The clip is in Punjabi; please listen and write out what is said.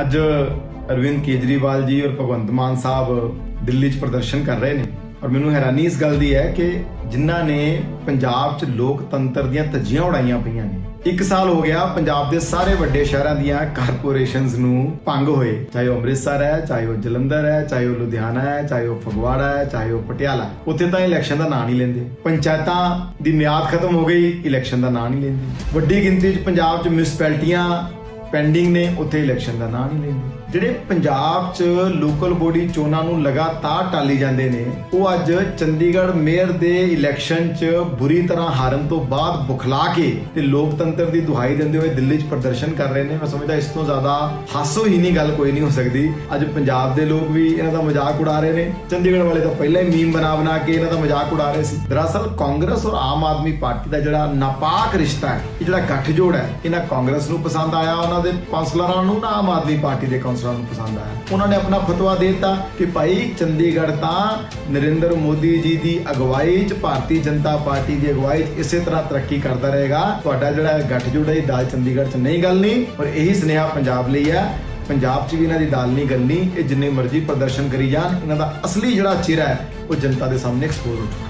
ਅੱਜ ਅਰਵਿੰਦ ਕੇਜਰੀਵਾਲ ਜੀ ਔਰ ਭਗਵੰਤ ਮਾਨ ਸਾਹਿਬ ਦਿੱਲੀ 'ਚ ਪ੍ਰਦਰਸ਼ਨ ਕਰ ਰਹੇ ਨੇ ਔਰ ਮੈਨੂੰ ਹੈਰਾਨੀ ਇਸ ਗੱਲ ਦੀ ਹੈ ਕਿ ਜਿਨ੍ਹਾਂ ਨੇ ਪੰਜਾਬ 'ਚ ਲੋਕਤੰਤਰ ਦੀਆਂ ਧੱਜੀਆਂ ਉਡਾਈਆਂ ਪਈਆਂ ਨੇ, ਇੱਕ ਸਾਲ ਹੋ ਗਿਆ ਪੰਜਾਬ ਦੇ ਸਾਰੇ ਵੱਡੇ ਸ਼ਹਿਰਾਂ ਦੀਆਂ ਕਾਰਪੋਰੇਸ਼ਨਸ ਨੂੰ ਭੰਗ ਹੋਏ, ਚਾਹੇ ਉਹ ਅੰਮ੍ਰਿਤਸਰ ਹੈ, ਚਾਹੇ ਉਹ ਜਲੰਧਰ ਹੈ, ਚਾਹੇ ਉਹ ਲੁਧਿਆਣਾ ਹੈ, ਚਾਹੇ ਉਹ ਫਗਵਾੜਾ ਹੈ, ਚਾਹੇ ਉਹ ਪਟਿਆਲਾ ਉੱਥੇ ਤਾਂ ਇਲੈਕਸ਼ਨ ਦਾ ਨਾਂ ਨਹੀਂ ਲੈਂਦੇ, ਪੰਚਾਇਤਾਂ ਦੀ ਮਿਆਦ ਖਤਮ ਹੋ ਗਈ, ਇਲੈਕਸ਼ਨ ਦਾ ਨਾਂ ਨਹੀਂ ਲੈਂਦੇ। ਵੱਡੀ ਗਿਣਤੀ 'ਚ ਪੰਜਾਬ 'ਚ ਮਿਊਨਿਸਪੈਲਿਟੀਆਂ ਪੈਂਡਿੰਗ ਨੇ ਉੱਥੇ ਇਲੈਕਸ਼ਨ ਦਾ ਨਾਂ ਨਹੀਂ ਲੈਂਦੇ। ਜਿਹੜੇ ਪੰਜਾਬ 'ਚ ਲੋਕਲ ਬੋਡੀ ਚੋਣਾਂ ਨੂੰ ਲਗਾਤਾਰ ਟਾਲੀ ਜਾਂਦੇ ਨੇ, ਉਹ ਅੱਜ ਚੰਡੀਗੜ੍ਹ ਮੇਅਰ ਦੇ ਇਲੈਕਸ਼ਨ 'ਚ ਬੁਰੀ ਤਰ੍ਹਾਂ ਹਾਰਨ ਤੋਂ ਬਾਅਦ ਬੁਖਲਾ ਕੇ ਤੇ ਲੋਕਤੰਤਰ ਦੀ ਦੁਹਾਈ ਦਿੰਦੇ ਹੋਏ ਦਿੱਲੀ 'ਚ ਪ੍ਰਦਰਸ਼ਨ ਕਰ ਰਹੇ ਨੇ। ਮੈਂ ਸਮਝਦਾ ਇਸ ਤੋਂ ਜ਼ਿਆਦਾ ਹਾਸੋ ਹੀ ਨਹੀਂ ਗੱਲ ਕੋਈ ਨਹੀਂ ਹੋ ਸਕਦੀ। ਅੱਜ ਪੰਜਾਬ ਦੇ ਲੋਕ ਵੀ ਇਹਨਾਂ ਦਾ ਮਜ਼ਾਕ ਉਡਾ ਰਹੇ ਨੇ। ਚੰਡੀਗੜ੍ਹ ਵਾਲੇ ਤਾਂ ਪਹਿਲਾਂ ਹੀ ਮੀਮ ਬਣਾ ਬਣਾ ਕੇ ਇਹਨਾਂ ਦਾ ਮਜ਼ਾਕ ਉਡਾ ਰਹੇ ਸੀ। ਦਰਅਸਲ ਕਾਂਗਰਸ ਔਰ ਆਮ ਆਦਮੀ ਪਾਰਟੀ ਦਾ ਜਿਹੜਾ ਨਾਪਾਕ ਰਿਸ਼ਤਾ ਹੈ, ਇਹ ਜਿਹੜਾ ਗੱਠਜੋੜ ਹੈ, ਇਹਨਾਂ ਕਾਂਗਰਸ ਨੂੰ ਪਸੰਦ ਆਇਆ ਉਹਨਾਂ ਦੇ ਕਾਉਂਸਲਰਾਂ ਨੂੰ, ਨਾ ਆਮ ਆਦਮੀ ਪਾਰਟੀ ਦੇ ਕਾਉਂਸਲਰਾਂ ਨੂੰ ਪਸੰਦ ਆਇਆ। ਉਹਨਾਂ ਨੇ ਆਪਣਾ ਫਤਵਾ ਦੇ ਦਿੱਤਾ ਕਿ ਭਾਈ ਚੰਡੀਗੜ੍ਹ ਤਾਂ ਨਰਿੰਦਰ ਮੋਦੀ ਜੀ ਦੀ ਅਗਵਾਈ 'ਚ ਭਾਰਤੀ ਜਨਤਾ ਪਾਰਟੀ ਦੀ ਅਗਵਾਈ 'ਚ ਇਸੇ ਤਰ੍ਹਾਂ ਤਰੱਕੀ ਕਰਦਾ ਰਹੇਗਾ। ਤੁਹਾਡਾ ਜਿਹੜਾ ਗੱਠਜੋੜ ਹੈ ਦਾਲ ਚੰਡੀਗੜ੍ਹ 'ਚ ਨਹੀਂ ਗੱਲ ਨਹੀਂ ਪਰ ਇਹੀ ਸੁਨੇਹਾ ਪੰਜਾਬ ਲਈ ਹੈ। ਪੰਜਾਬ 'ਚ ਵੀ ਇਹਨਾਂ ਦੀ ਦਾਲ ਨਹੀਂ ਗਲਣੀ, ਇਹ ਜਿੰਨੇ ਮਰਜ਼ੀ ਪ੍ਰਦਰਸ਼ਨ ਕਰੀ ਜਾਣ, ਇਹਨਾਂ ਦਾ ਅਸਲੀ ਜਿਹੜਾ ਚਿਹਰਾ ਹੈ, ਉਹ ਜਨਤਾ ਦੇ ਸਾਹਮਣੇ ਐਕਸਪੋਜ਼ ਹੋ ਚੁੱਕਾ